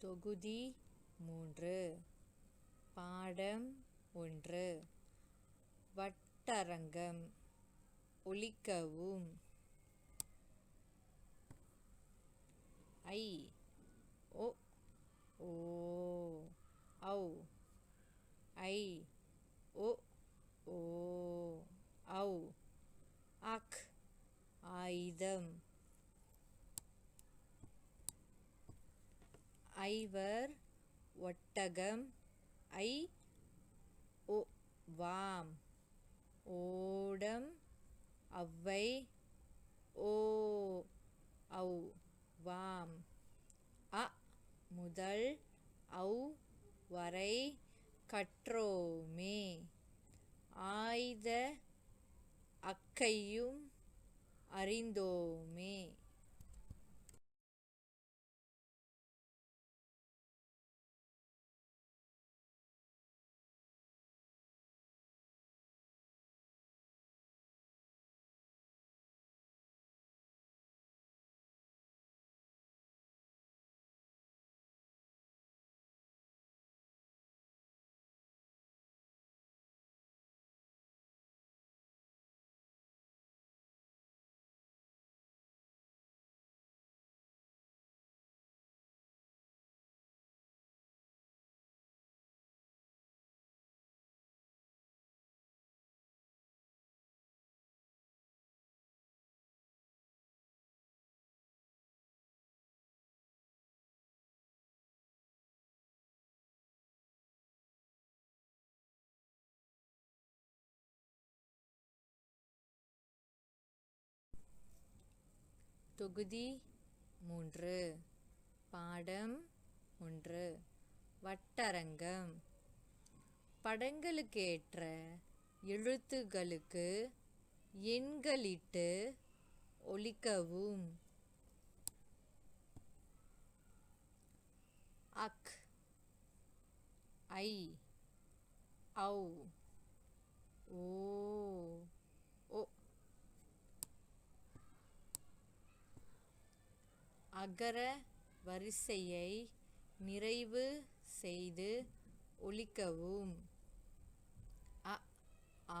தொகுதி மூன்று. பாடம் ஒன்று. வட்டரங்கம். ஒலிக்கவும். ஐ ஒ ஓ ஔ ஐ ஒ ஓ ஔ அக் ஆயுதம் ஐவர் ஒட்டகம் ஐ ஒ வாம். ஓடம் அவ்வை ஓ ஔ வாம். அ முதல் ஔ வரை கற்றோமே. ஆய்த அக்கையும் அறிந்தோமே. தொகுதி மூன்று. பாடம் ஒன்று. வட்டரங்கம். படங்களுக்கேற்ற எழுத்துகளுக்கு எண்களிட்டு ஒலிக்கவும். அக். ஐ. ஔ. ஓ ஒ அகர வரிசையை நிறைவு செய்து ஒலிக்கவும். அ ஆ